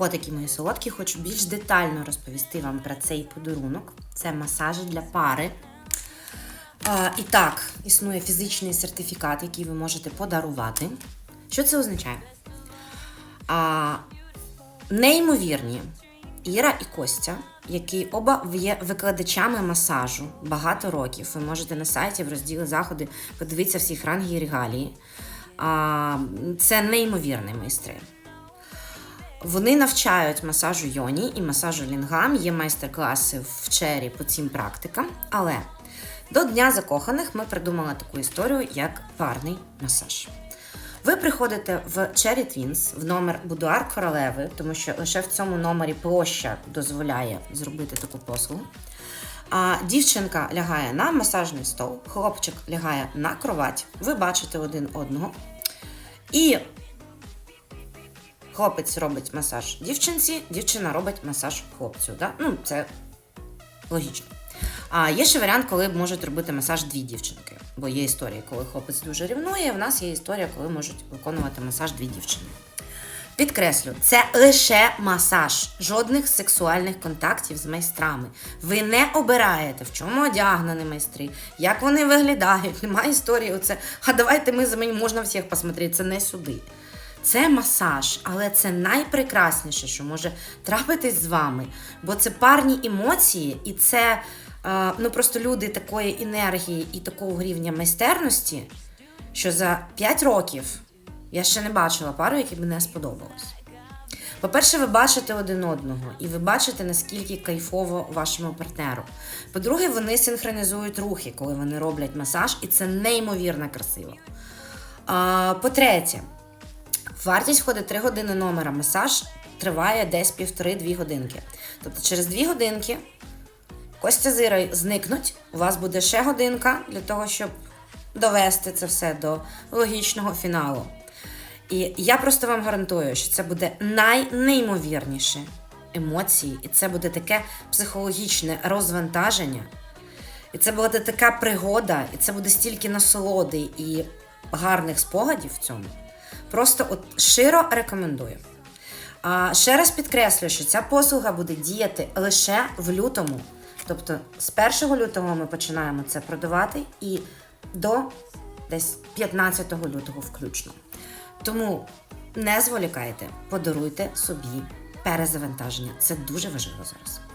Котики мої солодкі, хочу більш детально розповісти вам про цей подарунок. Це масажі для пари. А, і так, існує фізичний сертифікат, який ви можете подарувати. Що це означає? А, неймовірні Іра і Костя, які оба є викладачами масажу багато років. Ви можете на сайті в розділі заходи подивитися всіх ранги і регалії. А, це неймовірні майстри. Вони навчають масажу йоні і масажу лінгам. Є майстер-класи в чері по цим практикам. Але до Дня закоханих ми придумали таку історію, як парний масаж. Ви приходите в Cherry Twins в номер Будуар Королеви, тому що лише в цьому номері площа дозволяє зробити таку послугу. А дівчинка лягає на масажний стол, хлопчик лягає на кровать. Ви бачите один одного. І хлопець робить масаж дівчинці, дівчина робить масаж хлопцю. Да? Ну, це логічно. А є ще варіант, коли можуть робити масаж дві дівчинки. Бо є історія, коли хлопець дуже рівнує, в нас є історія, коли можуть виконувати масаж дві дівчини. Підкреслю, це лише масаж, жодних сексуальних контактів з майстрами. Ви не обираєте, в чому одягнені майстри, як вони виглядають. Немає історії. Оце, а давайте ми замінимо, можна всіх посмотрети. Це не сюди. Це масаж, але це найпрекрасніше, що може трапитись з вами. Бо це парні емоції, і це е, ну просто люди такої енергії і такого рівня майстерності, що за 5 років я ще не бачила пару, які б не сподобалось. По-перше, ви бачите один одного, і ви бачите, наскільки кайфово вашому партнеру. По-друге, вони синхронізують рухи, коли вони роблять масаж, і це неймовірно красиво. По-третє, Вартість входить 3 години номера. Масаж триває десь півтори-дві годинки. Тобто через 2 годинки Костя з Ірою зникнуть. У вас буде ще годинка для того, щоб довести це все до логічного фіналу. І я просто вам гарантую, що це буде найнеймовірніше емоції, і це буде таке психологічне розвантаження. І це буде така пригода, і це буде стільки насолоди і гарних спогадів в цьому. Просто от широ рекомендую. А, ще раз підкреслюю, що ця послуга буде діяти лише в лютому. Тобто з 1 лютого ми починаємо це продавати і до десь 15 лютого включно. Тому не зволікайте, подаруйте собі перезавантаження. Це дуже важливо зараз.